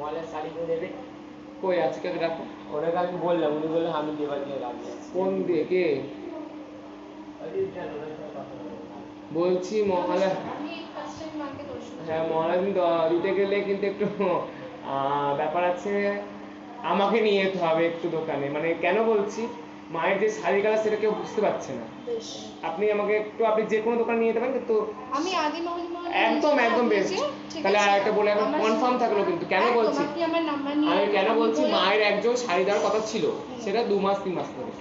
মলের শাড়িগুলো দেবে? কই আজকে রাখো ওনাকে আমি বললাম উনি বললেন আমি দেবার দিয়ে রাজি কোন দিয়ে কে? ওই চল, ওনার সাথে কথা বলব। বলছি মহালয়া। হ্যাঁ মহালয়া দিতে গেলে কিন্তু একটু আহ, ব্যাপার আছে। আমাকে নিয়ে যেতে হবে একটু দোকানে। মানে কেন বলছি? মায়ের যে শাড়ি কালার সেটা কেউ বুঝতে পারছে না। আপনি আমাকে একটু আপনি যে কোনো দোকানে নিয়ে যেতে পারেন কিন্তু আমি মোহন একদম একদম বেস্ট তাহলে আর একটা বলে এখন কনফার্ম থাকল কিন্তু কেন বলছি? আমি কেন বলছি মায়ের একজন শাড়ি দেওয়ার কথা ছিল সেটা দু মাস তিন মাস ধরে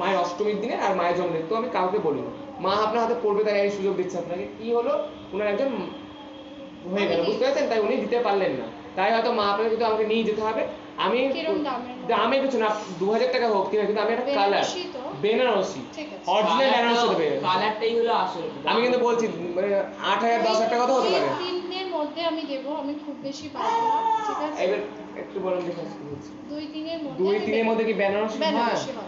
মায়ের অষ্টমীর দিনে আর মায়ের জন্মদিন তো আমি কাউকে বলিনি। মা আপনার হাতে পড়বে তাই আমি সুযোগ দিচ্ছে আপনাকে। কি হলো? ওনার একজন হয়ে গেল বুঝতে পারছেন? তাই উনি দিতে পারলেন না। তাই হয়তো মা আপনাকে কিন্তু আমাকে নিয়ে যেতে হবে। আমি দামের? দামে কিছু না দু হাজার টাকা হোক ঠিক আছে কিন্তু আমি একটা কালার বেনারসি। অরিজিনাল বেনারসি দেবে কালারটাই হলো আসল। আমি কিন্তু বলছি মানে আট হাজার দশ হাজার টাকা তো হতে পারে। দুই দিনের মধ্যে আমি দেবো আমি খুব বেশি পারব না ঠিক আছে? এবার একটু বলুন দেখে কি বলছি দুই দিনের মধ্যে দুই তিনের মধ্যে কি বেনারসি? হয়।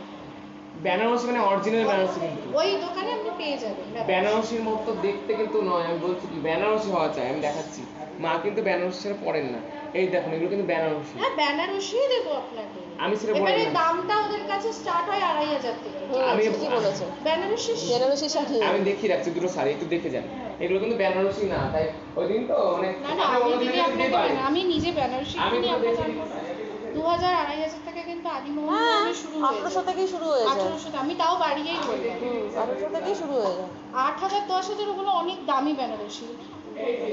বেনারসি মানে অরিজিনাল বেনারসি কিন্তু। ওই দোকানে আপনি পেয়ে যাবেন বেনারসি। বেনারসির মতো দেখতে কিন্তু নয় আমি বলছি কি বেনারসি হওয়া চাই আমি দেখাচ্ছি। মা কিন্তু বেনারসি ছাড়া পড়েন না। এই দেখুন এগুলো কিন্তু বেনারসি। হ্যাঁ বেনারসি দেবো আপনাকে। আমি সেটা এবারে বললাম। দামটা ওদের কাছে স্টার্ট হয় আড়াই হাজার থেকে। আমি ঠিকই বলেছ বেনারসি বেনারসি শাড়ি। আমি দেখিয়ে রাখছি দুটো শাড়ি একটু দেখে যান। এগুলো কিন্তু বেনারসি না তাই ওই দিন তো মানে না না আমি দিদি আপনাকে আমি নিজে বেনারসি আমি দু হাজার আড়াই হাজার টাকা কিন্তু আদিমোহন হ্যাঁ মোহনে শুরু হয়ে আঠারোশো থেকেই শুরু হয়ে যায়। আঠারোশো আমি তাও বাড়িয়েই বললাম হুম আঠারোশো থেকেই শুরু হয়ে যায়। আট হাজার দশ হাজার ওগুলো অনেক দামি বেনারসি এই যে,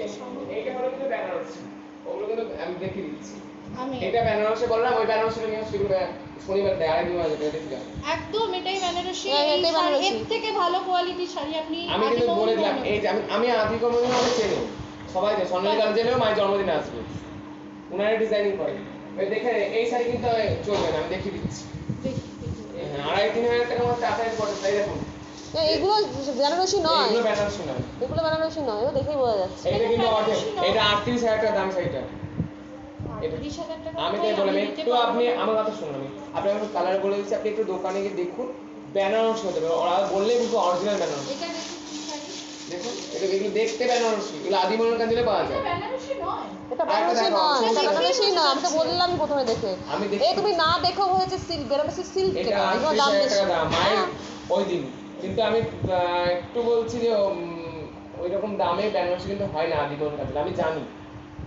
এইটা হলো কিন্তু বেনারসি ওগুলো কিন্তু আমি দেখিয়ে দিচ্ছি। আমি? এটা বেনারসি বললাম ওই বেনারসি নিয়ে আসছি শনিবার দেয় আড়াই তিন হাজার টাকা একদম এটাই বেনারসি হ্যাঁ। এর থেকে ভালো কোয়ালিটির শাড়ি আপনি আমি কিন্তু আদিমোহন বলে দিলাম এই যে আমি আমি আদি কমিউনি আমাকে সবাই জেনেও মায়ের জন্মদিনে আসবে। উনারা ডিজাইনিং করে এই শাড়ি কিন্তু চলবে না আমি দেখিয়ে দিচ্ছি। হ্যাঁ, আড়াই তিন হাজার টাকার মধ্যে আঠাশ পড়ে তাই দেখুন। না, এগুলো বেনারসি নয়। এগুলো বেনারসি নয়। এগুলো বেনারসি নয় এগুলো দেখেই বোঝা যাচ্ছে। এটা কিন্তু অর্ধেক এটা আটত্রিশ হাজার টাকা দাম শাড়িটা। আটত্রিশ হাজার টাকা আমি তাই বললাম একটু আপনি আমার কথা শুনুন আপনি আমাকে কালার বলে দিচ্ছি আপনি একটু দোকানে গিয়ে দেখুন। বেনারসি হতে হবে ওরা বললেই কিন্তু অরিজিনাল বেনারসি। এটা দেখুন কি শাড়ি দেখুন এটা এগুলো দেখতে বেনারসি এগুলো আদি মনের কান পাওয়া যায়। বেনারসি নয়। এটা বেনারসি নয় এটা বেনারসি না আমি তো বললাম প্রথমে দেখে। আমি দেখি এই তুমি না দেখো হয়েছে সিল্ক বেনারসি সিল্ক এটা এগুলো দাম বেশি টাকা দাম মায়ের। ওই দিন। কিন্তু আমি একটু বলছি যে ওই রকম দামে বেনারসি কিন্তু হয় না আমি জানি।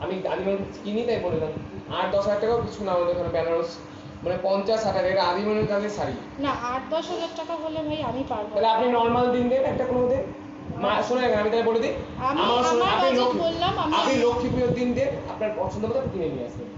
আমি আদিমন কিনি তাই বললাম আট দশ হাজার টাকাও কিছু না আমাদের এখানে বেনারস মানে পঞ্চাশ ষাট হাজার এটা আদিমনের কাছে শাড়ি। না আট দশ হাজার টাকা হলে ভাই আমি পারব তাহলে আপনি নর্মাল দিন দেন একটা কোনো দিন। মা শোনা আমি তাহলে বলে দিই। আমার শুনে- আপনি লক্ষ্মী পুজোর দিন দিয়ে আপনার পছন্দ মতো কিনে নিয়ে আসবেন।